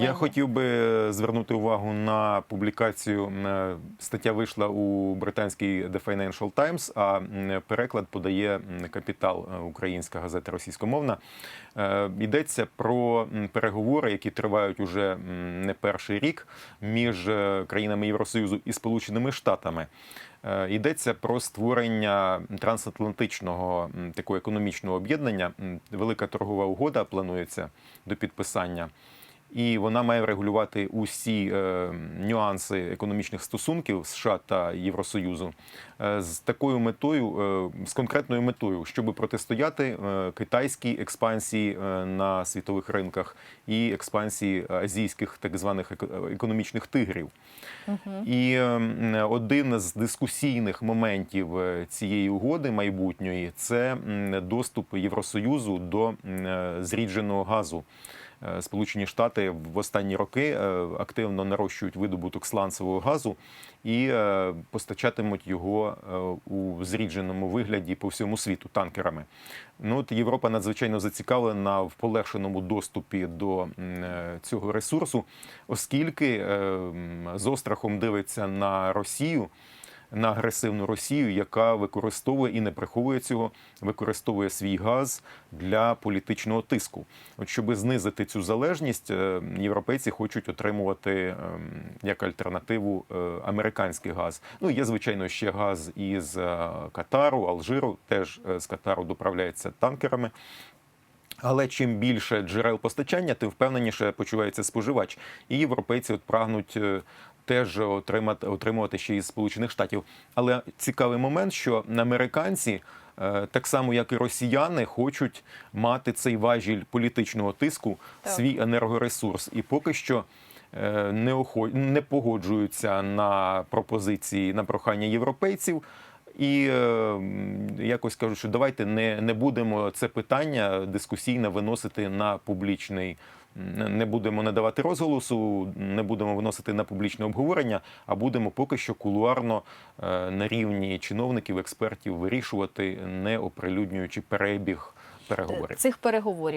Я хотів би звернути увагу на публікацію. Е, Стаття вийшла у британській The Financial Times, а переклад подає капітал е, українська газета російськомовна. Е, Йдеться про переговори, які тривають уже не перший рік між е, країнами Євросоюзу і Сполученими Штатами. Е, Йдеться про створення трансатлантичного такого економічного об'єднання. Велика торгова угода планується до підписання. І вона має регулювати усі е, нюанси економічних стосунків США та Євросоюзу е, з такою метою, е, з конкретною метою, щоб протистояти е, китайській експансії е, на світових ринках і експансії азійських так званих еко- економічних тигрів. І е, один з дискусійних моментів е, цієї угоди майбутньої це доступ Євросоюзу до е, зрідженого газу. Е, Сполучені Штати в останні роки е, активно нарощують видобуток сланцевого газу і е, постачатимуть його у зрідженому вигляді по всьому світу танкерами. Ну от Європа надзвичайно зацікавлена в полегшеному доступі до цього ресурсу, оскільки з острахом дивиться на Росію. На агресивну Росію, яка використовує і не приховує цього, використовує свій газ для політичного тиску. От щоб знизити цю залежність, е, європейці хочуть отримувати ем, як альтернативу е, американський газ. Ну є звичайно ще газ із е, Катару, Алжиру. Теж з Катару доправляється танкерами. Але чим більше джерел постачання, тим впевненіше почувається споживач. І європейці от прагнуть теж отримати, отримувати ще із Сполучених Штатів. Але цікавий момент, що американці. е, Так само, як і росіяни, хочуть мати цей важіль політичного тиску, Так. свій енергоресурс, і поки що е, не охо... не погоджуються на пропозиції на прохання європейців. І е, якось кажуть, що давайте не, не будемо це питання дискусійне виносити на публічний. Не будемо надавати розголосу, не будемо виносити на публічне обговорення, а будемо поки що кулуарно е, на рівні чиновників, експертів вирішувати, не оприлюднюючи перебіг переговорів. цих переговорів.